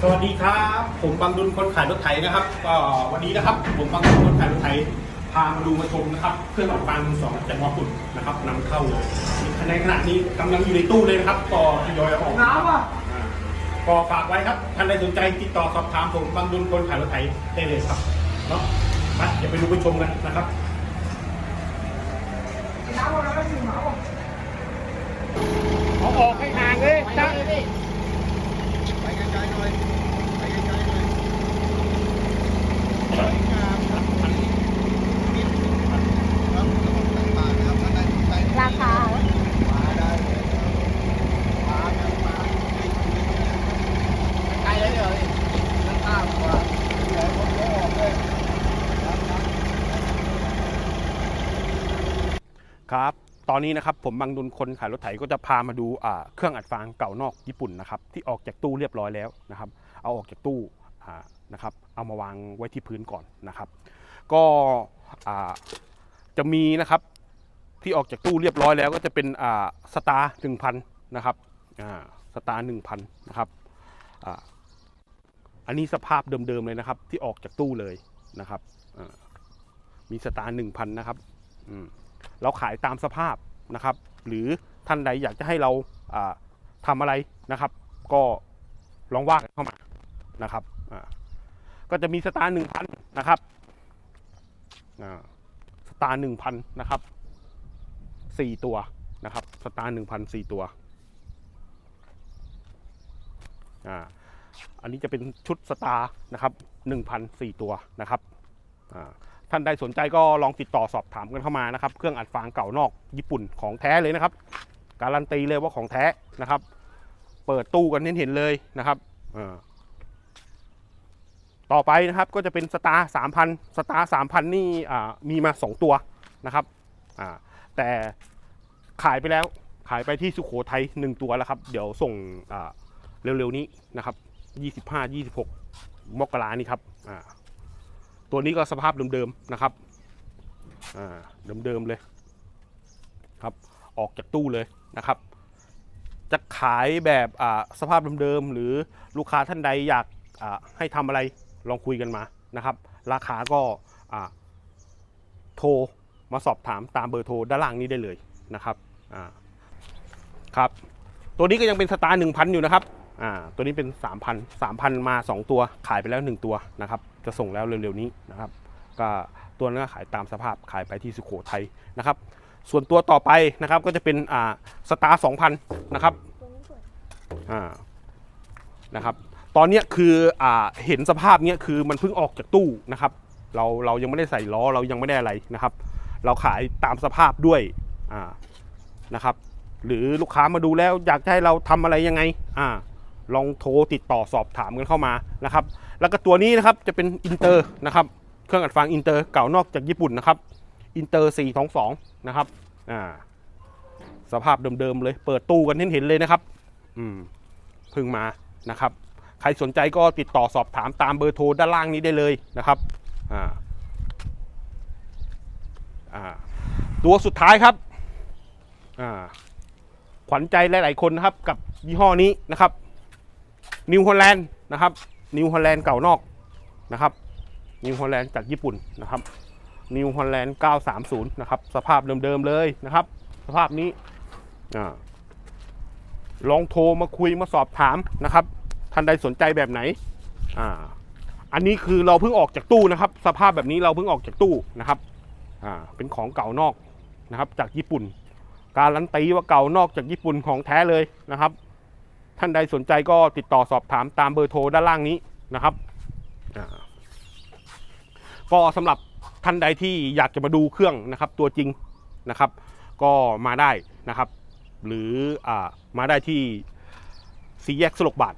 สวัสดีครับ ผมบังดุลคนขายรถไถนะครับก็วันนี้นะครับ ผมบังดุลคนขายรถไถพามาดูมาชมนะครับ เครื่องอัดฟังสองจากมอปุ่นนะครับนำเข้าในขณะนี้กำลังอยู่ในตู้เลยนะครับก็ทยอยเอาออกน้ำอะอ่าก็ฝากไว้ครับท่านใดสนใจติดต่อสอบถามผมบังดุลคนขายรถไถได้เลยครับเนาะไปเดี๋ยวไปดูไปชมกันนะครับน้ำอะไรก็อยู่หนาวอะเอาออกให้ห่างเลยจ้า รับนี่ครับต่างๆนะครับท่านใดสนใจราคามาได้เลยมาครับ ตอนนี้นะครับผมบังดุลคนขายรถไถก็จะพามาดูเครื่องอัดฟางเก่านอกญี่ปุ่นนะครับที่ออกจากตู้เรียบร้อยแล้วนะครับ เอาออกจากตู้นะครับเอามาวางไว้ที่พื้นก่อนนะครับ ก็จะมีนะครับที่ออกจากตู้เรียบร้อยแล้วก็จะเป็นสตาร์หนึ่งพันนะครับสตาร์หนึ่งพันนะครับอ,อันนี้สภาพเดิมๆเลยนะครับที่ออกจากตู้เลยนะครับมีสตาร์หนึ่งพันนะครับอืม เราขายตามสภาพนะครับ หรือท่านใดอยากจะให้เราอ่าทำอะไรนะครับ ก็ลองว่ากันเข้ามานะครับก็จะมีสตาร์หนึ่งพันนะครับสตาร์หนึ่งพันนะครับสี่ตัวนะครับสตาร์หนึ่งพันสี่ตัวอันนี้จะเป็นชุดสตาร์นะครับหนึ่งพันสี่ตัวนะครับ ท่านใดสนใจก็ลองติดต่อสอบถามกันเข้ามานะครับ เครื่องอัดฟางเก่านอกญี่ปุ่นของแท้เลยนะครับ การันตีเลยว่าของแท้นะครับ เปิดตู้กันเห็นๆเลยนะครับต่อไปนะครับก็จะเป็นสตาร์สามพันสตาร์สามพันนี่มีมา 2 ตัวนะครับแต่ขายไปแล้วขายไปที่สุโขทัย1ตัวแล้วครับ เดี๋ยวส่งเร็วๆนี้นะครับ 25 26 มกรานี่ครับ ตัวนี้ก็สภาพเดิมๆนะครับเดิมๆเลยครับออกจากตู้เลยนะครับ จะขายแบบอ่าสภาพเดิมๆหรือลูกค้าท่านใดอยากอ่าให้ทำอะไรลองคุยกันมานะครับ ราคาก็อ่าโทรมาสอบถามตามเบอร์โทรด้านล่างนี้ได้เลยนะครับอ่าครับ ตัวนี้ก็ยังเป็นสตาร์หนึ่งพันอยู่นะครับ อ่าตัวนี้เป็น 3,000 3,000 มา 2 ตัวขายไปแล้ว 1 ตัวนะครับ จะส่งแล้วเร็วๆนี้นะครับ ก็ตัวนั้นก็ขายตามสภาพขายไปที่สุโขทัยนะครับ ส่วนตัวต่อไปนะครับก็จะเป็นอ่าสตาร์2,000 นะครับอ่านะครับ ตอนนี้คืออ่าเห็นสภาพเนี้ยคือมันเพิ่งออกจากตู้นะครับ เราเรายังไม่ได้ใส่ล้อเรายังไม่ได้อะไรนะครับ เราขายตามสภาพด้วยอ่านะครับ หรือลูกค้ามาดูแล้วอยากให้เราทำอะไรยังไงอ่า ลองโทรติดต่อสอบถามกันเข้ามานะครับ แล้วก็ตัวนี้นะครับจะเป็นอินเตอร์นะครับ เครื่องอัดฟังอินเตอร์เก่านอกจากญี่ปุ่นนะครับอินเตอร์422นะครับอ่าสภาพเดิมๆเลย เปิดตู้กันเห็นๆเลยนะครับ อืมเพิ่งมานะครับ ใครสนใจก็ติดต่อสอบถามตามเบอร์โทรด้านล่างนี้ได้เลยนะครับอ่าอ่าตัวสุดท้ายครับอ่าขวัญใจหลายๆคนนะครับกับยี่ห้อนี้นะครับ นิวฮอลแลนด์นะครับนิวฮอลแลนด์เก่านอกนะครับนิวฮอลแลนด์จากญี่ปุ่นนะครับนิวฮอลแลนด์930 นะครับ สภาพเดิมๆเลยนะครับ สภาพนี้ลองโทรมาคุยมาสอบถามนะครับ ท่านใดสนใจแบบไหนอ่าอันนี้คือเราเพิ่งออกจากตู้นะครับ สภาพแบบนี้เราเพิ่งออกจากตู้นะครับอ่าเป็นของเก่านอกนะครับ จากญี่ปุ่น การันตีว่าเก่านอกจากญี่ปุ่นของแท้เลยนะครับ ท่านใดสนใจก็ติดต่อสอบถามตามเบอร์โทรด้านล่างนี้นะครับก็สำหรับท่านใดที่อยากจะมาดูเครื่องนะครับ ตัวจริงนะครับ ก็มาได้นะครับ หรืออมาได้ที่สีแยกสลกบาท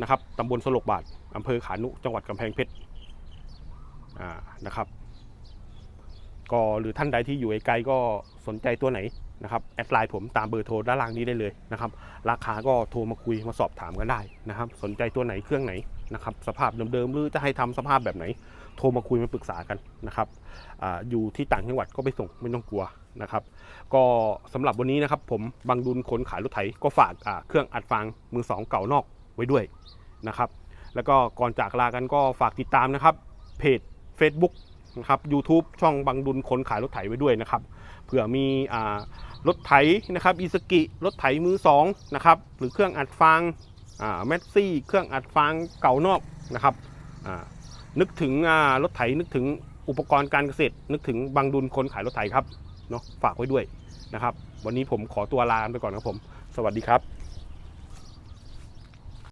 นะครับตำบลสลกบาทอำเภอขานุจังหวัดกำแพงเพชรนะครับ ก็หรือท่านใดที่อยู่ไกลๆก็สนใจตัวไหนนะครับแอดไลน์ผมตามเบอร์โทรด้านล่างนี้ได้เลยนะครับราคาก็โทรมาคุยมาสอบถามกันได้นะครับสนใจตัวไหนเครื่องไหนนะครับสภาพเดิมๆหรือจะให้ทำสภาพแบบไหน โทรมาคุยมาปรึกษากันนะครับออยู่ที่ต่างจังหวัดก็ไปส่งไม่ต้องกลัวนะครับก็สำหรับวันนี้นะครับผมบางดุลคนขายรถไถก็ฝากเครื่องอัดฟางมือสองเก่านอกไว้ด้วยนะครับแล้วก็ก่อนจากลากันก็ฝากติดตามนะครับเพจ Facebook นะครับ YouTube ช่องบังดุลคนขายรถไถไว้ด้วยนะครับเผื่อมีอ่ารถไถนะครับอีสกิรถไถมือสองนะครับหรือเครื่องอัดฟางอ่าแมสซี่ เครื่องอัดฟางเก่านอกนะครับอ่านึกถึงอ่ารถไถนึกถึงอุปกรณ์การเกษตร นึกถึงบังดุลคนขายรถไถครับเนาะฝากไว้ด้วยนะครับ วันนี้ผมขอตัวลาไปก่อนครับผม สวัสดีครับ